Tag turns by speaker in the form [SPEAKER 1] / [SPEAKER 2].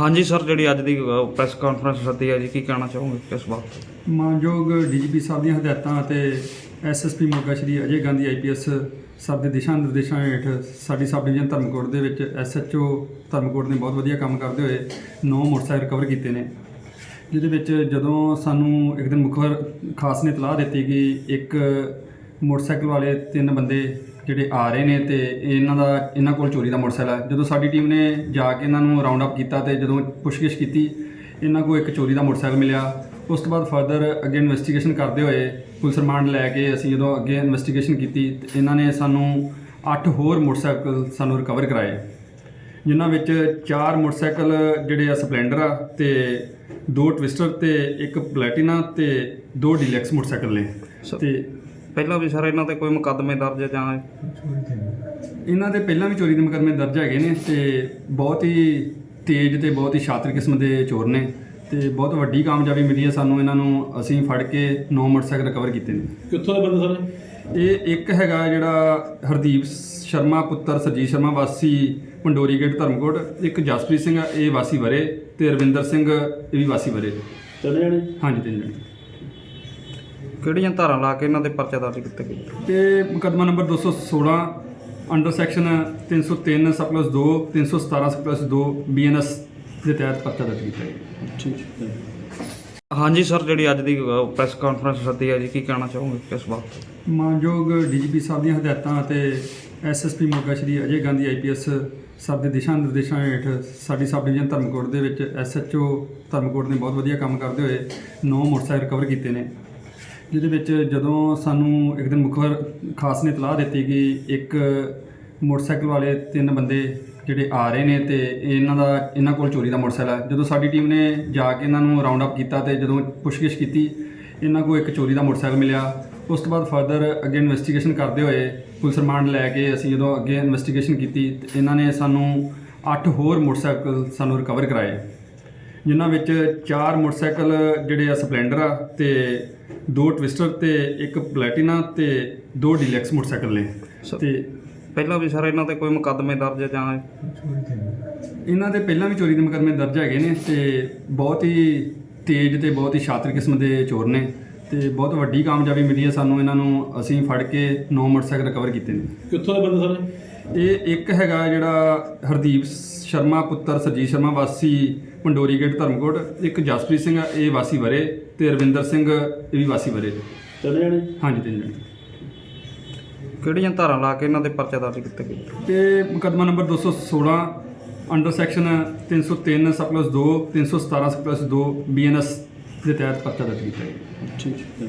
[SPEAKER 1] ਹਾਂਜੀ ਸਰ, ਜਿਹੜੀ ਅੱਜ ਦੀ ਪ੍ਰੈਸ ਕਾਨਫਰੰਸ ਸੱਦੀ ਹੈ ਜੀ, ਕੀ ਕਹਿਣਾ ਚਾਹੋਗੇ ਕਿਸ ਬਾਤ ਤੇ
[SPEAKER 2] ਮਾਨਯੋਗ ਡੀਜੀਪੀ ਸਾਹਿਬ ਦੀਆਂ ਹਦਾਇਤਾਂ ਅਤੇ ਐਸਐਸਪੀ ਮੋਗਾ ਸ਼੍ਰੀ ਅਜੇ ਗਾਂਧੀ ਆਈਪੀਐਸ ਸਾਹਿਬ ਦੇ ਦਿਸ਼ਾ ਨਿਰਦੇਸ਼ਾਂ ਹੇਠ ਸਾਡੀ ਸਬ ਡਿਵੀਜ਼ਨ ਧਰਮਕੋਟ ਦੇ ਵਿੱਚ ਐਸਐਚਓ ਧਰਮਕੋਟ ਨੇ ਬਹੁਤ ਵਧੀਆ ਕੰਮ ਕਰਦੇ ਹੋਏ ਨੌ ਮੋਟਰਸਾਈਕਲ ਕਵਰ ਕੀਤੇ ਨੇ, ਜਿਹਦੇ ਵਿੱਚ ਜਦੋਂ ਸਾਨੂੰ ਇੱਕ ਦਿਨ ਮੁਖਬਰ ਖਾਸ ਨੇ ਇਤਲਾਹ ਦਿੱਤੀ ਕਿ ਇੱਕ ਮੋਟਰਸਾਈਕਲ ਵਾਲੇ ਤਿੰਨ ਬੰਦੇ ਜਿਹੜੇ ਆ ਰਹੇ ਨੇ ਤੇ ਇਹਨਾਂ ਦਾ ਇਹਨਾਂ ਕੋਲ ਚੋਰੀ ਦਾ ਮੋਟਰਸਾਈਕਲ ਹੈ ਜਦੋਂ ਸਾਡੀ ਟੀਮ ਨੇ ਜਾ ਕੇ ਇਹਨਾਂ ਨੂੰ ਰਾਉਂਡ ਅਪ ਕੀਤਾ ਤੇ ਜਦੋਂ ਪੁੱਛਗਿੱਛ ਕੀਤੀ ਇਹਨਾਂ ਕੋਲ ਇੱਕ ਚੋਰੀ ਦਾ ਮੋਟਰਸਾਈਕਲ ਮਿਲਿਆ। ਉਸ ਤੋਂ ਬਾਅਦ ਫਰਦਰ ਅੱਗੇ ਇਨਵੈਸਟੀਗੇਸ਼ਨ ਕਰਦੇ ਹੋਏ ਪੁਲਿਸ ਰਿਮਾਂਡ ਲੈ ਕੇ ਅਸੀਂ ਜਦੋਂ ਅੱਗੇ ਇਨਵੈਸਟੀਗੇਸ਼ਨ ਕੀਤੀ ਤੇ ਇਹਨਾਂ ਨੇ ਸਾਨੂੰ 8 ਹੋਰ ਮੋਟਰਸਾਈਕਲ ਸਾਨੂੰ ਰਿਕਵਰ ਕਰਾਏ ਜਿਨ੍ਹਾਂ ਵਿੱਚ ਚਾਰ ਮੋਟਰਸਾਈਕਲ ਜਿਹੜੇ ਆ ਸਪਲੈਂਡਰ ਆ ਤੇ ਦੋ ਟਵਿਸਟਰ ਤੇ ਇੱਕ ਪਲੈਟੀਨਾ ਤੇ ਦੋ ਡੀਲੈਕਸ ਮੋਟਰਸਾਈਕਲ ਨੇ। ਤੇ
[SPEAKER 1] ਪਹਿਲਾਂ ਵੀ ਸਰ ਇਹਨਾਂ ਤੇ ਕੋਈ ਮੁਕੱਦਮੇ ਦਰਜ ਹੈ ਜਾਂ
[SPEAKER 2] ਇਹਨਾਂ ਦੇ ਪਹਿਲਾਂ ਵੀ ਚੋਰੀ ਦੇ ਮੁਕੱਦਮੇ ਦਰਜ ਹੈਗੇ ਨੇ ਤੇ ਬਹੁਤ ਹੀ ਤੇਜ਼ ਤੇ ਬਹੁਤ ਹੀ ਸ਼ਾਤਰ ਕਿਸਮ ਦੇ ਚੋਰ ਨੇ ਤੇ ਬਹੁਤ ਵੱਡੀ ਕਾਮਯਾਬੀ ਮਿਲੀ ਹੈ ਸਾਨੂੰ ਇਹਨਾਂ ਨੂੰ ਅਸੀਂ ਫੜ ਕੇ ਨੌ ਮੋਟਰਸਾਈਕਲ ਰਿਕਵਰ ਕੀਤੇ ਨੇ।
[SPEAKER 3] ਕਿੱਥੋਂ ਦੇ ਬੰਦੇ ਸਾਰੇ?
[SPEAKER 2] ਇਹ ਇੱਕ ਹੈਗਾ ਜਿਹੜਾ ਹਰਦੀਪ ਸ਼ਰਮਾ ਪੁੱਤਰ ਸਰਜੀਤ ਸ਼ਰਮਾ ਵਾਸੀ ਪੰਡੋਰੀ ਗੇਟ ਧਰਮਕੋਟ। ਇੱਕ ਜਸਪ੍ਰੀਤ ਸਿੰਘ ਇਹ ਵਾਸੀ ਵਰੇ ਤੇ ਰਵਿੰਦਰ ਸਿੰਘ ਇਹ ਵੀ ਵਾਸੀ ਵਰੇ।
[SPEAKER 3] ਚਲੇ ਜਾਣੇ?
[SPEAKER 2] ਹਾਂਜੀ ਤਿੰਨ ਜਣੇ।
[SPEAKER 1] ਕਿਹੜੀਆਂ ਧਾਰਾਂ ਲਾ ਕੇ ਇਹਨਾਂ ਦੇ ਪਰਚਾ ਦਰਜ ਕੀਤੇ ਗਏ?
[SPEAKER 2] ਤੇ ਮੁਕੱਦਮਾ ਨੰਬਰ 216 ਅੰਡਰ ਸੈਕਸ਼ਨ 303 ਸਪਲਸ 2 317 ਸਪਲਸ 2 ਬੀਐਨਐਸ ਦੇ ਤਹਿਤ ਪਰਚਾ ਦਰਜ ਕੀਤਾ ਗਿਆ।
[SPEAKER 3] ਠੀਕ ਹੈ।
[SPEAKER 1] ਹਾਂਜੀ ਸਰ ਜਿਹੜੀ ਅੱਜ ਦੀ ਪ੍ਰੈਸ ਕਾਨਫਰੰਸ ਸੱਦੀ ਹੈ ਜੀ ਕੀ ਕਹਿਣਾ ਚਾਹੋਗੇ ਕਿਸ ਬਾਤ
[SPEAKER 2] ਮਾਨਯੋਗ ਡੀਜੀਪੀ ਸਾਹਿਬ ਦੀਆਂ ਹਦਾਇਤਾਂ ਅਤੇ ਐਸਐਸਪੀ ਮੋਗਾ ਸ਼੍ਰੀ ਅਜੇ ਗਾਂਧੀ ਆਈਪੀਐਸ ਸਾਹਿਬ ਦੇ ਦਿਸ਼ਾ ਨਿਰਦੇਸ਼ਾਂ ਹੇਠ ਸਾਡੀ ਸਬ ਡਿਵੀਜ਼ਨ ਧਰਮਕੋਟ ਦੇ ਵਿੱਚ ਐਸਐਚਓ ਧਰਮਕੋਟ ਨੇ ਬਹੁਤ ਵਧੀਆ ਕੰਮ ਕਰਦੇ ਹੋਏ ਨੌ ਮੋਟਰਸਾਈਕਲ ਰਿਕਵਰ ਕੀਤੇ ਨੇ। ਜਿਹਦੇ ਵਿੱਚ ਜਦੋਂ ਸਾਨੂੰ ਇੱਕ ਦਿਨ ਮੁਖਬਰ ਖਾਸ ਨੇ ਇਤਲਾਹ ਦਿੱਤੀ ਕਿ ਇੱਕ ਮੋਟਰਸਾਈਕਲ ਵਾਲੇ ਤਿੰਨ ਬੰਦੇ ਜਿਹੜੇ ਆ ਰਹੇ ਨੇ ਤੇ ਇਹਨਾਂ ਦਾ, ਇਹਨਾਂ ਕੋਲ ਚੋਰੀ ਦਾ ਮੋਟਰਸਾਈਕਲ ਹੈ। ਜਦੋਂ ਸਾਡੀ ਟੀਮ ਨੇ ਜਾ ਕੇ ਇਹਨਾਂ ਨੂੰ ਰਾਉਂਡ ਅਪ ਕੀਤਾ ਤੇ ਜਦੋਂ ਪੁੱਛਗਿੱਛ ਕੀਤੀ, ਇਹਨਾਂ ਕੋਲ ਇੱਕ ਚੋਰੀ ਦਾ ਮੋਟਰਸਾਈਕਲ ਮਿਲਿਆ। ਉਸ ਤੋਂ ਬਾਅਦ ਫਰਦਰ ਅੱਗੇ ਇਨਵੈਸਟੀਗੇਸ਼ਨ ਕਰਦੇ ਹੋਏ ਪੁਲਿਸ ਰਿਮਾਂਡ ਲੈ ਕੇ ਅਸੀਂ ਜਦੋਂ ਅੱਗੇ ਇਨਵੈਸਟੀਗੇਸ਼ਨ ਕੀਤੀ, ਤੇ ਇਹਨਾਂ ਨੇ ਸਾਨੂੰ 8 ਹੋਰ ਮੋਟਰਸਾਈਕਲ ਸਾਨੂੰ ਰਿਕਵਰ ਕਰਾਏ। ਜਿਨ੍ਹਾਂ ਵਿੱਚ ਚਾਰ ਮੋਟਰਸਾਈਕਲ ਜਿਹੜੇ ਆ ਸਪਲੈਂਡਰ ਆ ਤੇ ਦੋ ਟਵਿਸਟਰ ਤੇ ਇੱਕ ਪਲੈਟੀਨਾ ਤੇ ਦੋ ਡੀਲੈਕਸ ਮੋਟਰਸਾਈਕਲ ਨੇ। ਤੇ
[SPEAKER 1] ਪਹਿਲਾਂ ਵੀ ਸਰ ਇਹਨਾਂ ਤੇ ਕੋਈ ਮੁਕੱਦਮੇ ਦਰਜ ਹੈ ਜਾਂ
[SPEAKER 2] ਇਹਨਾਂ ਦੇ ਪਹਿਲਾਂ ਵੀ ਚੋਰੀ ਦੇ ਮੁਕੱਦਮੇ ਦਰਜ ਹੈਗੇ ਨੇ ਤੇ ਬਹੁਤ ਹੀ ਤੇਜ਼ ਤੇ ਬਹੁਤ ਹੀ ਸ਼ਾਤਰ ਕਿਸਮ ਦੇ ਚੋਰ ਨੇ। ਤੇ ਬਹੁਤ ਵੱਡੀ ਕਾਮਯਾਬੀ ਮਿਲੀ ਹੈ ਸਾਨੂੰ ਇਹਨਾਂ ਨੂੰ ਅਸੀਂ ਫੜ ਕੇ ਨੌ ਮੋਟਰਸਾਈਕਲ ਰਿਕਵਰ ਕੀਤੇ ਨੇ।
[SPEAKER 3] ਕਿੱਥੋਂ ਦੇ ਬੰਦੇ ਸਾਰੇ?
[SPEAKER 2] ਇਹ ਇੱਕ ਹੈਗਾ ਜਿਹੜਾ ਹਰਦੀਪ ਸ਼ਰਮਾ ਪੁੱਤਰ ਸਰਜੀਤ ਸ਼ਰਮਾ ਵਾਸੀ ਪੰਡੋਰੀ ਗੇਟ ਧਰਮਕੋਟ। ਇੱਕ ਜਸਪ੍ਰੀਤ ਸਿੰਘ ਆ, ਇਹ ਵਾਸੀ ਵਰੇ ਤੇ ਰਵਿੰਦਰ ਸਿੰਘ ਇਹ ਵੀ ਵਾਸੀ ਵਰੇ।
[SPEAKER 3] ਚਲੇ ਜਾਣੇ?
[SPEAKER 2] ਹਾਂਜੀ ਤਿੰਨ ਜਣੇ।
[SPEAKER 1] ਕਿਹੜੀਆਂ ਧਾਰਾਂ ਲਾ ਕੇ ਇਹਨਾਂ ਦੇ ਪਰਚਾ ਦਰਜ ਕੀਤੇ ਗਏ?
[SPEAKER 2] ਤੇ ਮੁਕੱਦਮਾ ਨੰਬਰ 216 ਅੰਡਰ ਸੈਕਸ਼ਨ 303 ਸਪਲਸ 2 317 ਸਪਲਸ 2 ਬੀਐਨਐਸ ਦੇ ਤਹਿਤ ਪਰਚਾ ਦਰਜ ਕੀਤਾ ਗਿਆ।
[SPEAKER 3] ਠੀਕ ਹੈ।